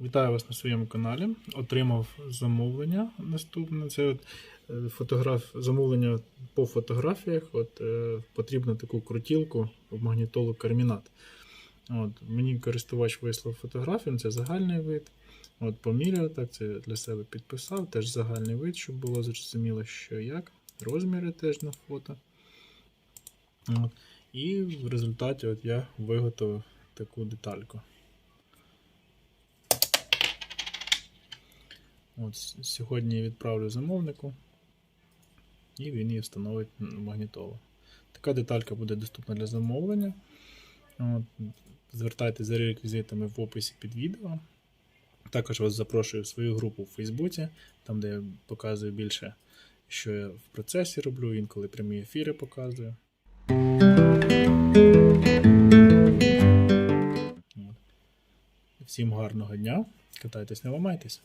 Вітаю вас на своєму каналі. Отримав замовлення наступне. Це от, е, фотограф... замовлення по фотографіях. От, е, потрібно таку крутілку в магнітолу кармінат. От, мені користувач вислав фотографію, це загальний вид. От, поміряв так, це для себе підписав, теж загальний вид, щоб було зрозуміло, що як. Розміри теж на фото. От. І в результаті от я виготовив таку детальку. От, сьогодні відправлю замовнику, і він її встановить магнітолу. Така деталька буде доступна для замовлення. От, звертайтеся за реквізитами в описі під відео. Також вас запрошую в свою групу в Фейсбуці, там де я показую більше, що я в процесі роблю, інколи прямі ефіри показую. Всім гарного дня. Катайтесь, не ламайтесь.